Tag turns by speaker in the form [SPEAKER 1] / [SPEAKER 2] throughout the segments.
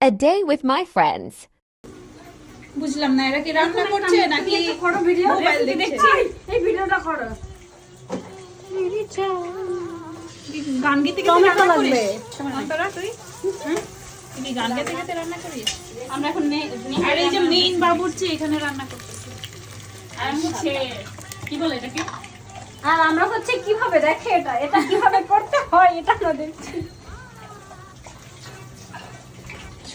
[SPEAKER 1] A day with my friends.
[SPEAKER 2] বুঝলাম না এরা কি রান্না করছে নাকি মোবাইল দেখছে?
[SPEAKER 3] এই ভিডিওটা করো।
[SPEAKER 2] গান গেতে গেতে রান্না
[SPEAKER 3] লাগবে।
[SPEAKER 2] অন্তরা তুই? হ্যাঁ? তুই গান গেতে গেতে রান্না করিস? আমরা এখন আর এই যে মেইন বাবুর্চি এখানে রান্না করতেছে। আর হচ্ছে কি বলে এটাকে?
[SPEAKER 3] আর আমরা হচ্ছে কীভাবে দেখে এটা? এটা কীভাবে করতে হয় এটা আমরা দেখছি।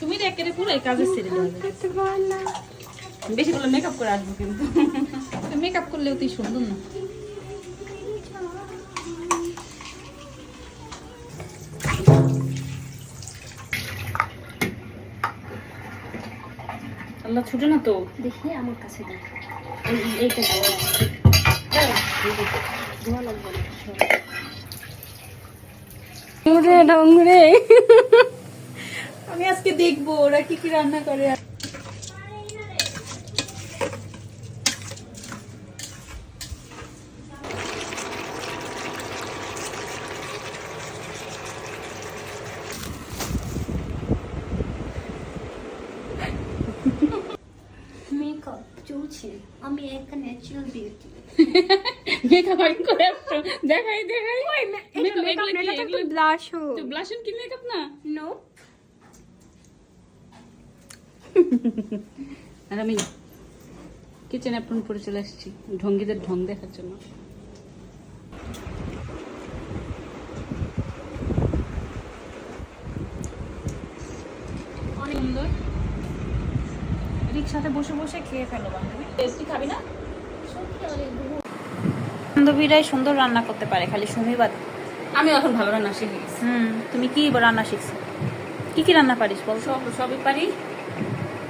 [SPEAKER 2] সুমির একেবারে পুরো এই কাজে ছেড়ে দেওয়া বেশি করে মেকআপ করে আসব কিন্তু মেকআপ করলেও তুই সুন্দর না আল্লাহ ছুটে না তো
[SPEAKER 3] দেখি আমার কাছে দেখ এই- এইটা ধোয়া লাগবে ডংরে
[SPEAKER 2] আমি আজকে দেখব ওরা কি কি রান্না করে
[SPEAKER 3] মেকআপ চলছে। আমি একটা ন্যাচারাল বিউটি
[SPEAKER 2] মেকআপ আমি করে আসছো দেখাই দেখাই। Makeup, এগুলো কি? এগুলো
[SPEAKER 3] ব্লাশ
[SPEAKER 2] তো ব্লাশন কি মেকআপ না?
[SPEAKER 3] নো
[SPEAKER 2] আর আমি কিচেন অ্যাপ্রন পরে চলে এসেছি ঢঙ্গিদের ঢং দেখার জন্য। অনেক সুন্দর। রিক্সাতে বসে বসে খেয়ে ফেলো বান্ধবী। তুই খাবি না?
[SPEAKER 4] বান্ধবীরাই সুন্দর রান্না করতে পারে খালি সুমি
[SPEAKER 2] আমি এখন ভালো রান্না শিখে গেছি।
[SPEAKER 4] হুম তুমি কি রান্না শিখছো? কি কি রান্না পারিস বল
[SPEAKER 2] সব সবই পারি।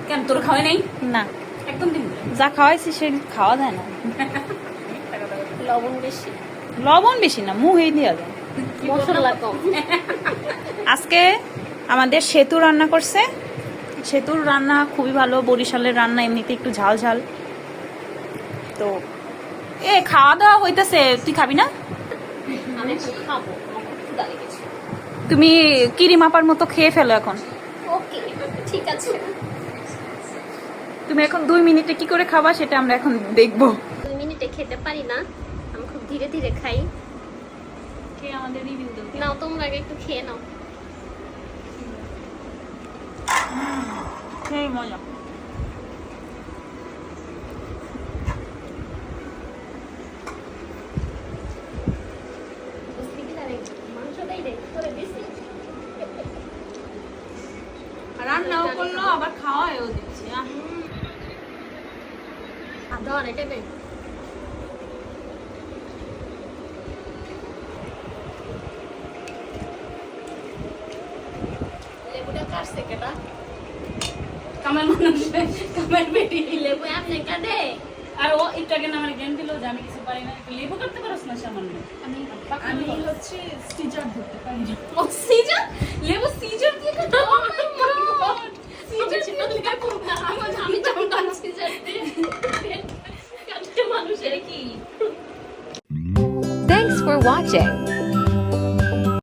[SPEAKER 2] কেন তোর খাওয়াই নাই?
[SPEAKER 4] না।
[SPEAKER 2] একদম দিন
[SPEAKER 4] যা খাওয়াইছি সে খাওয়া যায় না।
[SPEAKER 3] লবণ বেশি।
[SPEAKER 4] লবণ বেশি না মুহেই দেওয়া যায়
[SPEAKER 3] মশলা কম।
[SPEAKER 4] আজকে আমাদের সেতু রান্না করছে। সেতুর রান্না খুবই ভালো বরিশালের রান্না এমনিতে একটু ঝাল ঝাল। তো এ খাওয়া দাওয়া হইতেছে তুই খাবি না? তুমি কিরি মাপার মতো খেয়ে ফেলো এখন।
[SPEAKER 3] ওকে ঠিক আছে।
[SPEAKER 4] তুমি এখন দুই মিনিটে কি করে খাবা সেটা আমরা এখন দেখব।
[SPEAKER 3] দুই মিনিটে খেতে পারি না আমি খুব ধীরে ধীরে খাই।
[SPEAKER 2] খেয়ে আমাদের রিভিউ দেবো
[SPEAKER 3] নাও তোমরা আগে একটু খেয়ে নাও।
[SPEAKER 4] সেই মজা।
[SPEAKER 2] রান্নাও করল আবার খাওয়াও দিচ্ছে।
[SPEAKER 3] লেবুটা কাটছে কেটা
[SPEAKER 2] কামের মানুষ কামের বেটি।
[SPEAKER 3] লেবু আপনি কাটে
[SPEAKER 2] আর ও একটু আমার জ্ঞান দিল যে আমি কিছু পারি না। লেবু করতে পারছ না সামান্য?
[SPEAKER 3] আমি
[SPEAKER 2] আমি হচ্ছে সিজার ধরতে পারি।
[SPEAKER 3] ও সিজন
[SPEAKER 1] project。